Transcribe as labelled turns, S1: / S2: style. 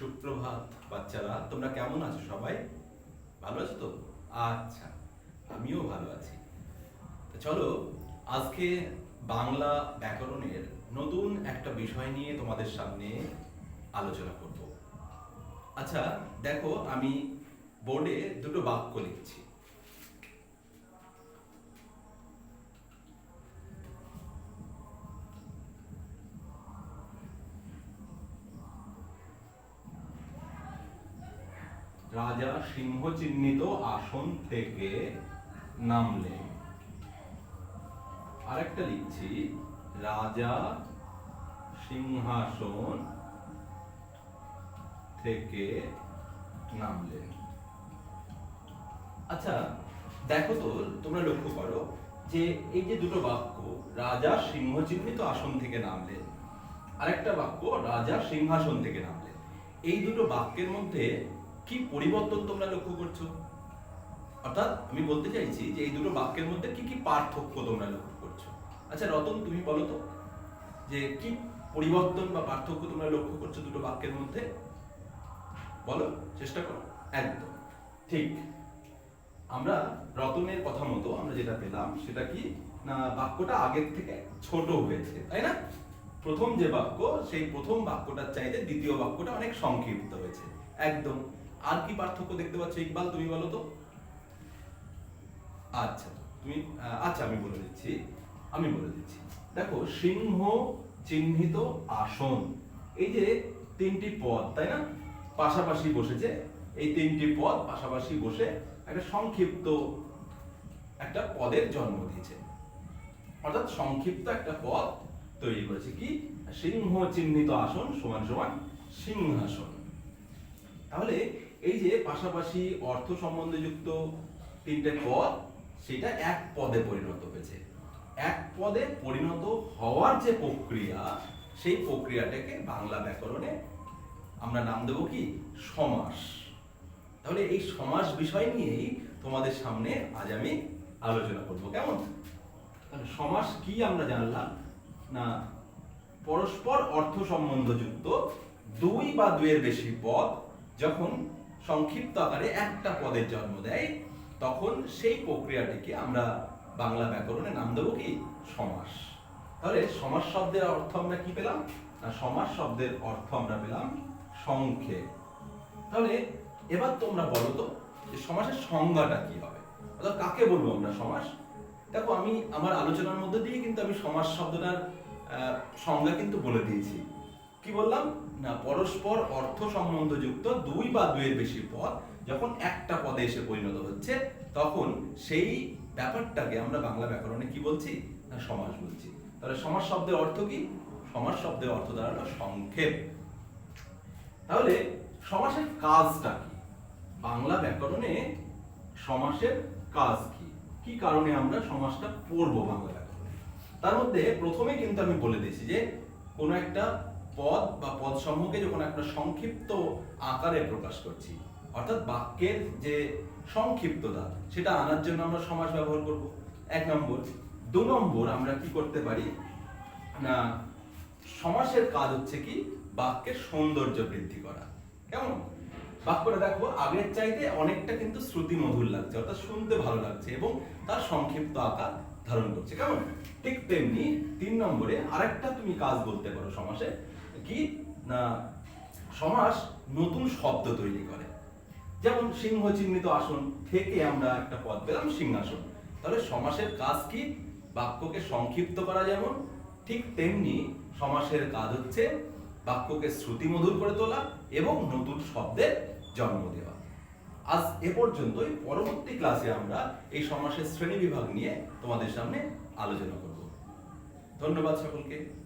S1: সুপ্রভাত, বাচ্চারা। তোমরা কেমন আছো সবাই? ভালো আছো তো? আচ্ছা আমিও ভালো আছি। চলো, আজকে বাংলা ব্যাকরণের নতুন একটা বিষয় নিয়ে তোমাদের সামনে আলোচনা করব। আচ্ছা দেখো, আমি বোর্ডে দুটো বাক্য লিখছি। রাজা সিংহ চিহ্নিত আসন থেকে নামলেন। আরেকটা লিখছি। রাজা সিংহাসন থেকে নামলেন। আচ্ছা দেখো তো, তোমরা লক্ষ্য করো যে এই যে দুটো বাক্য, রাজা সিংহ চিহ্নিত আসন থেকে নামলেন, আরেকটা বাক্য, রাজা সিংহাসন থেকে নামলেন, এই দুটো বাক্যের মধ্যে কি পরিবর্তন তোমরা লক্ষ্য করছ? অর্থাৎ আমি বলতে চাইছি যে এই দুটো বাক্যের মধ্যে কি কি পার্থক্য তোমরা লক্ষ্য করছ? আচ্ছা রতন, তুমি বলো তো, যে কি পরিবর্তন বা পার্থক্য তোমরা লক্ষ্য করছ দুটো বাক্যের মধ্যে? বলো, চেষ্টা করো। একদম। ঠিক। আমরা রতনের কথা মতো আমরা যেটা পেলাম, সেটা কি? না, বাক্যটা আগের থেকে ছোট হয়েছে, তাই না? প্রথম যে বাক্য, সেই প্রথম বাক্যটার চাইতে দ্বিতীয় বাক্যটা অনেক সংক্ষিপ্ত হয়েছে। একদম। আর কি পার্থক্য দেখতে পাচ্ছ ইকবাল, তুমি বলো তো? আচ্ছা তুমি আচ্ছা আমি বলে দিচ্ছি, আমি বলে দিচ্ছি। দেখো, সিংহ চিহ্নিত আসন, এই যে তিনটি পদ, তাই না? পাশাপাশি বসেছে, এই তিনটি পদ পাশাপাশি বসে একটা সংক্ষিপ্ত একটা পদের জন্ম দিয়েছে। অর্থাৎ সংক্ষিপ্ত একটা পদ তৈরি করেছে কি? সিংহ চিহ্নিত আসন সমান সমান সিংহাসন। তাহলে এই যে পাশাপাশি অর্থ সম্বন্ধে যুক্ত তিনটে পদ, সেটা এক পদে পরিণত হয়েছে। এক পদে পরিণত হওয়ার যে প্রক্রিয়া, সেই প্রক্রিয়াটাকে বাংলা ব্যাকরণে আমরা নাম দেবো কি? সমাস। তাহলে এই সমাস বিষয় নিয়েই তোমাদের সামনে আজ আমি আলোচনা করব। কেমন? তাহলে সমাস কি আমরা জানলাম? না, পরস্পর অর্থ সম্বন্ধযুক্ত দুই বা দুইয়ের বেশি পদ যখন সংক্ষিপ্ত আকারে একটা পদের জন্ম দেয়, তখন সেই প্রক্রিয়াটিকে আমরা বাংলা ব্যাকরণে নাম দেবো কি? সমাস। তাহলে সমাস শব্দের অর্থ আমরা কি পেলাম? না, সমাস শব্দের অর্থ আমরা পেলাম সংক্ষেপ তাহলে এবার তোমরা বলো তো যে সমাসের সংজ্ঞাটা কি হবে? অর্থাৎ কাকে বলব আমরা সমাস? দেখো, আমি আমার আলোচনার মধ্যে দিয়ে কিন্তু আমি সমাস শব্দটার সংজ্ঞা কিন্তু বলে দিয়েছি। কি বললাম? পরস্পর অর্থ সম্বন্ধযুক্ত দুই বা দুইয়ের বেশি পদ যখন একটা পদে এসে পরিণত হচ্ছে, তখন সেই ব্যাপারটাকে আমরা বাংলা ব্যাকরণে কি বলছি? না, সমাস বলছি। তাহলে সমাস শব্দের অর্থ কি? সমাস শব্দের অর্থ দাঁড়াল সংক্ষেপ। তাহলে সমাসের কাজটা কি? বাংলা ব্যাকরণে সমাসের কাজ কি? কি কারণে আমরা সমাসটা পড়ব বাংলা ব্যাকরণে? তার মধ্যে প্রথমে কিন্তু আমি বলে দিয়েছি যে কোনো একটা পদ বা পদ সমূহকে যখন একটা সংক্ষিপ্ত আকারে প্রকাশ করছি, অর্থাৎ বাক্যের যে সংক্ষিপ্ততা, সেটা আনার জন্য আমরা সমাস ব্যবহার করব। এক নম্বর, দু নম্বর আমরা কি করতে পারি? না, সমাসের কাজ হচ্ছে কি? বাক্যের সৌন্দর্য বৃদ্ধি করা। কেমন? বাক্যটা দেখো, আগের চাইতে অনেকটা কিন্তু শ্রুতি মধুর লাগছে, অর্থাৎ শুনতে ভালো লাগছে এবং তার সংক্ষিপ্ত আকার ধারণ করছে। কেমন? ঠিক তেমনি তিন নম্বরে আরেকটা তুমি কাজ বলতে পারো সমাসে কি? না, সমাস নতুন শব্দ তৈরি করে। যেমন সিংহ চিহ্নিত আসন থেকে আমরা একটা পদ পেলাম সিংহাসন। তাহলে সমাসের কাজ কি? বাক্যকে সংক্ষিপ্ত করা যেমন, ঠিক তেমনি সমাসের কাজ হচ্ছে বাক্যকে শ্রুতিমধুর করে তোলা এবং নতুন শব্দের জন্ম দেওয়া। আজ এ পর্যন্তই। পরবর্তী ক্লাসে আমরা এই সমাসের শ্রেণি বিভাগ নিয়ে তোমাদের সামনে আলোচনা করব। ধন্যবাদ সকলকে।